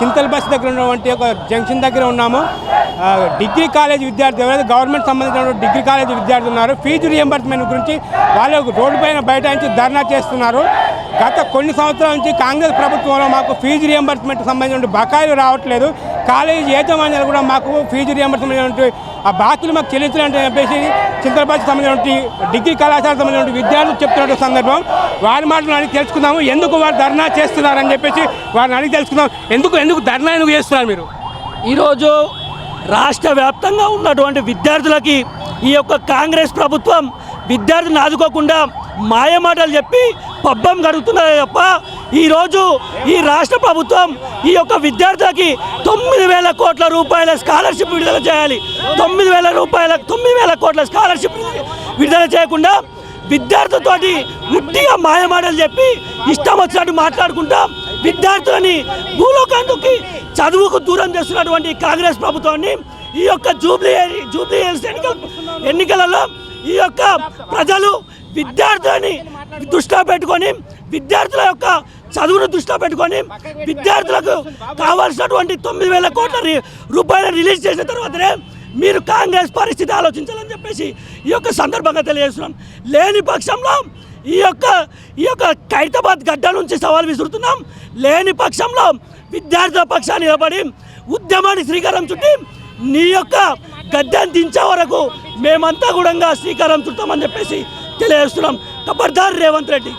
Chintal bus దగ్గర ఉన్నటువంటి ఒక జంక్షన్ దగ్గర ఉన్నాము. డిగ్రీ కాలేజ్ విద్యార్థి ఎవరైతే గవర్నమెంట్ సంబంధించిన డిగ్రీ కాలేజ్ విద్యార్థులు ఉన్నారు ఫీజు రియంబర్స్మెంట్ గురించి వాళ్ళు రోడ్డు పైన నుంచి ధర్నా చేస్తున్నారు. గత కొన్ని సంవత్సరాల నుంచి కాంగ్రెస్ ప్రభుత్వంలో మాకు ఫీజు రియంబర్స్మెంట్ సంబంధించిన బకాయిలు రావట్లేదు. కాలేజీ యాజమాన్యాలు కూడా మాకు ఫీజు రియంబర్స్మెంట్ ఆ బాకీలు మాకు చెల్లించాలంటే చెప్పేసి చింతలపాటి సంబంధించిన డిగ్రీ కళాశాల సంబంధించిన విద్యార్థులు చెప్తున్న సందర్భం. వారి మాటలు అడిగి తెలుసుకుందాము. ఎందుకు వారు ధర్నా చేస్తున్నారని చెప్పేసి వారిని అడిగి తెలుసుకుందాం. ఎందుకు ఎందుకు ధర్నా ఎందుకు చేస్తున్నారు మీరు? ఈరోజు రాష్ట్ర వ్యాప్తంగా ఉన్నటువంటి విద్యార్థులకి ఈ యొక్క కాంగ్రెస్ ప్రభుత్వం విద్యార్థులను ఆదుకోకుండా మాయమాటలు చెప్పి పబ్బం గడుపుతున్నదే తప్ప ఈరోజు ఈ రాష్ట్ర ప్రభుత్వం ఈ యొక్క విద్యార్థులకి తొమ్మిది వేల కోట్ల రూపాయల స్కాలర్షిప్ విడుదల చేయాలి. తొమ్మిది వేల రూపాయల తొమ్మిది వేల కోట్ల స్కాలర్షిప్ విడుదల చేయకుండా విద్యార్థులతోటి ఉట్టిగా మాయమాటలు చెప్పి ఇష్టం వచ్చినట్టు మాట్లాడుకుంటా విద్యార్థులని భూలోకానికి చదువుకు దూరం చేస్తున్నటువంటి కాంగ్రెస్ ప్రభుత్వాన్ని ఈ యొక్క జూబ్లీ జూబ్లీ ఎన్నికల ఎన్నికలలో ఈ యొక్క ప్రజలు విద్యార్థులని దృష్టిలో పెట్టుకొని విద్యార్థుల యొక్క చదువును దృష్టిలో పెట్టుకొని విద్యార్థులకు కావాల్సినటువంటి తొమ్మిది వేల కోట్ల రూపాయలు రిలీజ్ చేసిన తర్వాతనే మీరు కాంగ్రెస్ పరిస్థితి ఆలోచించాలని చెప్పేసి ఈ యొక్క సందర్భంగా తెలియజేస్తున్నాం. లేని పక్షంలో ఈ యొక్క ఈ యొక్క ఖైరతాబాద్ గడ్డ నుంచి సవాల్ విసురుతున్నాం. లేని పక్షంలో విద్యార్థుల పక్షాన్ని నిలబడి ఉద్యమాన్ని శ్రీకారం చుట్టి నీ యొక్క గడ్డను దించే వరకు మేమంతా కూడా శ్రీకారం చుడతామని చెప్పేసి తెలియజేస్తున్నాం. ఖబర్దార్ రేవంత్ రెడ్డి.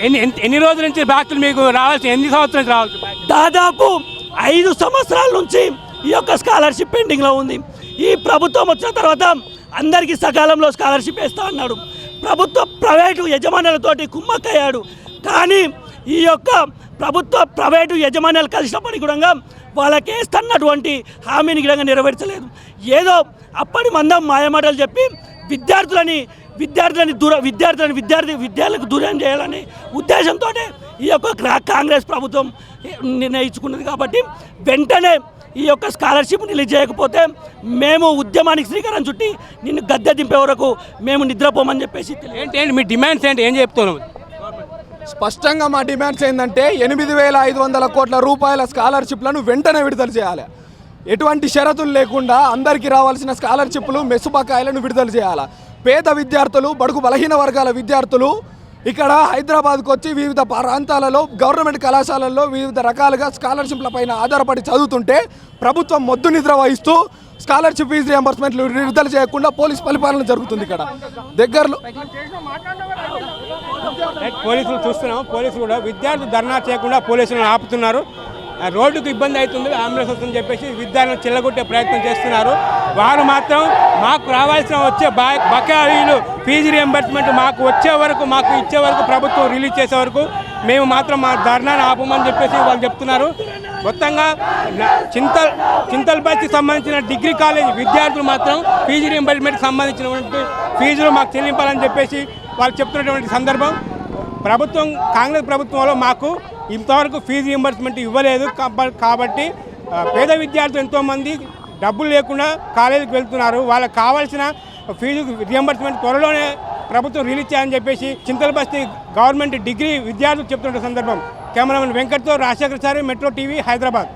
ఎన్ని ఎన్ని- రోజుల నుంచి బాకీలు మీకు రావాల్సి ఎన్ని సంవత్సరాల నుంచి రావాల్సి దాదాపు ఐదు సంవత్సరాల నుంచి ఈ యొక్క స్కాలర్షిప్ పెండింగ్లో ఉంది. ఈ ప్రభుత్వం వచ్చిన తర్వాత అందరికీ సకాలంలో స్కాలర్షిప్ వేస్తా అన్నాడు. ప్రభుత్వ ప్రైవేటు యజమానులతోటి కుమ్మక్కయ్యాడు. కానీ ఈ యొక్క ప్రభుత్వ ప్రైవేటు యజమానులు కలిసినప్పటికీ కూడా వాళ్ళకి వేస్తున్నటువంటి హామీని కూడా నెరవేర్చలేదు. ఏదో అప్పటి మందం మాయమాటలు చెప్పి విద్యార్థులని విద్యార్థులని దూర విద్యార్థులని విద్యార్థి విద్యార్థులకు దూరం చేయాలనే ఉద్దేశంతో ఈ యొక్క కాంగ్రెస్ ప్రభుత్వం నిర్ణయించుకున్నది కాబట్టి వెంటనే ఈ యొక్క స్కాలర్షిప్ రిలీజ్ చేయకపోతే మేము ఉద్యమానికి శ్రీకారం చుట్టి నిన్ను గద్దె దింపే వరకు మేము నిద్రపోమని చెప్పేసి ఏంటి ఏంటి మీ డిమాండ్స్ ఏంటి? ఏం చెప్తున్నావు? స్పష్టంగా మా డిమాండ్స్ ఏంటంటే ఎనిమిది వేల ఐదు వందల కోట్ల రూపాయల స్కాలర్షిప్లను వెంటనే విడుదల చేయాలి. ఎటువంటి షరతులు లేకుండా అందరికీ రావాల్సిన స్కాలర్షిప్లు మెస్సు విడుదల చేయాలి. పేద విద్యార్థులు బడుగు బలహీన వర్గాల విద్యార్థులు ఇక్కడ హైదరాబాద్కు వచ్చి వివిధ ప్రాంతాలలో గవర్నమెంట్ కళాశాలల్లో వివిధ రకాలుగా స్కాలర్షిప్ల పైన ఆధారపడి చదువుతుంటే ప్రభుత్వం మొద్దు నిద్ర వహిస్తూ స్కాలర్షిప్ ఫీజు రియంబర్స్మెంట్లు విడుదల చేయకుండా పోలీస్ పరిపాలన జరుగుతుంది ఇక్కడ. దగ్గరలో పోలీసులు చూస్తున్నాం పోలీసులు కూడా విద్యార్థులు ధర్నా చేయకుండా పోలీసులను ఆపుతున్నారు. రోడ్డుకు ఇబ్బంది అవుతుంది అంబులెన్స్ వస్తుందని చెప్పేసి విద్యార్థులను చెల్లగొట్టే ప్రయత్నం చేస్తున్నారు. వారు మాత్రం మాకు రావాల్సిన వచ్చే బకాయిలు ఫీజు రియంబర్స్మెంట్ మాకు వచ్చే వరకు మాకు ఇచ్చే వరకు ప్రభుత్వం రిలీజ్ చేసే వరకు మేము మాత్రం మా ధర్నాను ఆపమని చెప్పేసి వాళ్ళు చెప్తున్నారు. మొత్తంగా చింత చింతల్ సంబంధించిన డిగ్రీ కాలేజ్ విద్యార్థులు మాత్రం ఫీజు రియంబర్స్మెంట్కి సంబంధించినటువంటి ఫీజులు మాకు చెల్లింపాలని చెప్పేసి వాళ్ళు చెప్తున్నటువంటి సందర్భం. ప్రభుత్వం కాంగ్రెస్ ప్రభుత్వంలో మాకు ఇంతవరకు ఫీజు రియంబర్స్మెంట్ ఇవ్వలేదు కాబట్టి పేద విద్యార్థులు ఎంతోమంది డబ్బులు లేకుండా కాలేజీకి వెళ్తున్నారు. వాళ్ళకి కావాల్సిన ఫీజు రియంబర్స్మెంట్ త్వరలోనే ప్రభుత్వం రిలీజ్ చేయాలని చెప్పేసి చింతల గవర్నమెంట్ డిగ్రీ విద్యార్థులు చెప్తున్న సందర్భం. కెమెరామెన్ వెంకట్తో రాజశేఖర్ సారి మెట్రో టీవీ హైదరాబాద్.